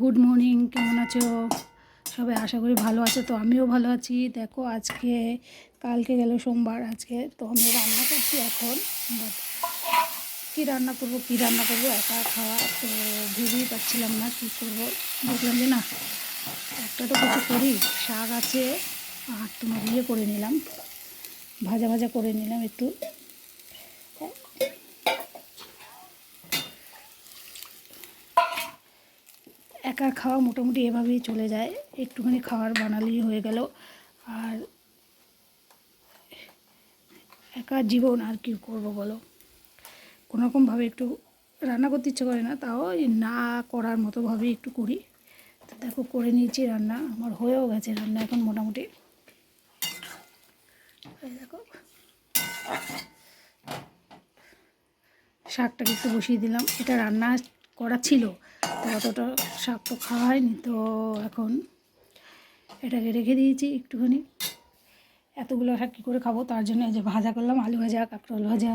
Good morning, কেমন আছো? সবাই আশা করি ভালো আছো, তো আমিও ভালো আছি। দেখো, আজকে, কালকে গেল সোমবার, আজকে তো আমি রান্না করছি এখন কী রান্না করব, কী রান্না করব, একা খাওয়া, তো ভেবেই পাচ্ছিলাম না কী করব। দেখলাম যে না, একটা তো কিছু করি, শাক আছে, আর তোমার ইয়ে করে নিলাম, ভাজা ভাজা করে নিলাম একটু। একা খাওয়া মোটামুটি এভাবেই চলে যায়। একটুখানি খাওয়ার বানালেই হয়ে গেল। আর একা জীবন আর কি করব বলো? কোনোরকমভাবে একটু রান্না করতে ইচ্ছে করে না, তাও না করার মতোভাবে একটু করি। তো দেখো, করে নিয়েছি রান্না। আমার হয়েও গেছে রান্না এখন মোটামুটি। দেখো। শাকটাকে একটু বসিয়ে দিলাম। এটা রান্না করা ছিল। তো অতটা শাক তো খাওয়া হয়নি। তো এখন এটাকে রেখে দিয়েছি একটুখানি। এতগুলো শাক কী করে খাব? তার জন্য যে ভাজা করলাম, আলু ভাজা, কাঁকরোল ভাজা,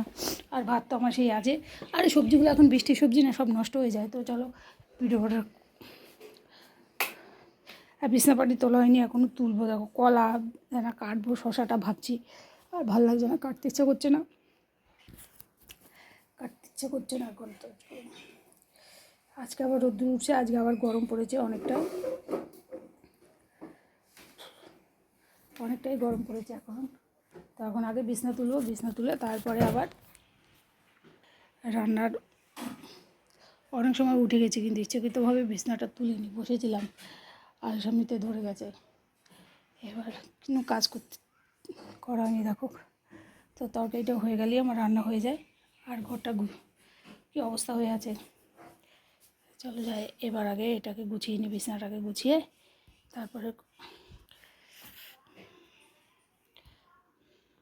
আর ভাত তো আমার সেই আছে। আর এই সবজিগুলো এখন বৃষ্টির সবজি না, সব নষ্ট হয়ে যায়। তো চলো ভিডিওটা আর বিছনাপাটি তোলা হয়নি এখনও তুলবো। দেখো, কলা, না কাটবো, শশাটা ভাবছি আর ভালো লাগছে না, কাটতে ইচ্ছা করছে না। কাটতে ইচ্ছে করছে না এখন, তো আজকে আবার রোদ্দুর উঠছে, আজকে আবার গরম পড়েছে অনেকটা অনেকটাই গরম পড়েছে এখন। তো এখন আগে বিছনা তুলবো, বিছনা তুলে তারপরে আবার রান্নার অনেক সময় উঠে গেছে, কিন্তু ইচ্ছাকৃতভাবে বিছনাটা তুলিনি, বসেছিলাম। আর সামনেতে ধরে গেছে। এবার কোনো কাজ করতে করা হয়নি, দেখো। তো তরকারিটা হয়ে গেলেই আমার রান্না হয়ে যায়। আর ঘরটা কী অবস্থা হয়ে আছে? চলো যাই এবার আগে এটাকে গুছিয়ে নিই বিছানাটাকে গুছিয়ে, তারপরে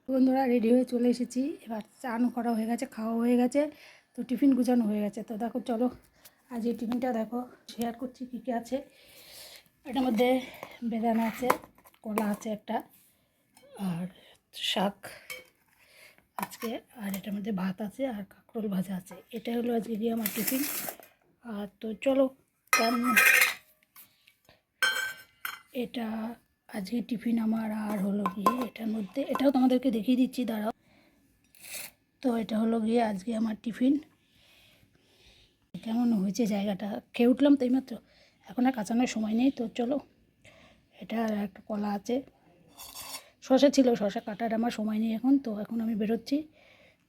বন্ধুরা রেডি হয়ে চলে এসেছি। এবার চান করা হয়ে গেছে, খাওয়া হয়ে গেছে, তো টিফিন গুছানো হয়ে গেছে। তো দেখো, চলো, আজ এই টিফিনটা দেখো, শেয়ার করছি কী কী আছে। এটার মধ্যে বেদানা আছে, কলা আছে একটা, আর শাক আজকে, আর এটার মধ্যে ভাত আছে, আর কাঁকরোল ভাজা আছে। এটা হলো আজকে গিয়ে আমার টিফিন। আর তো চলো এটা আজকে টিফিন আমার আর হলো গিয়ে এটার মধ্যে, এটাও তোমাদেরকে দেখিয়ে দিচ্ছি, দাঁড়াও। তো এটা হলো গিয়ে আজকে আমার টিফিন। কেমন হয়েছে জায়গাটা? খেয়ে উঠলাম তো এইমাত্র। এখন আর কাঁচানোর সময় নেই, তো চলো। এটা একটা কলা আছে। শশা ছিল, শশা কাটার আমার সময় নেই এখন, তো এখন আমি বেরোচ্ছি।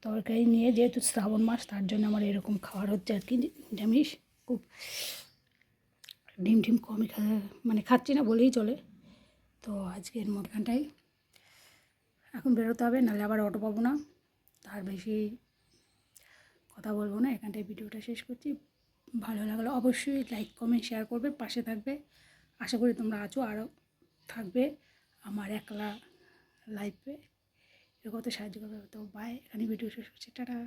তরকারি নিয়ে, যেহেতু শ্রাবণ মাস, তার জন্য আমার এরকম খাওয়ার হচ্ছে আর কি, নিরামিষ। খুব ডিম টিম কমই মানে খাচ্ছি না বলেই চলে। তো আজকের মতখানটাই। এখন বেরোতে হবে, নাহলে আবার অটো পাবো না। তার বেশি কথা বলব না, এখানটায় ভিডিওটা শেষ করছি। ভালো লাগল অবশ্যই লাইক, কমেন্ট, শেয়ার করবে, পাশে থাকবে। আশা করি তোমরা আছো আরও থাকবে আমার একলা লাইফে এর কত সাহায্য করবে, তো বাই এখানে ভিডিও শেষ করছি, টাটা।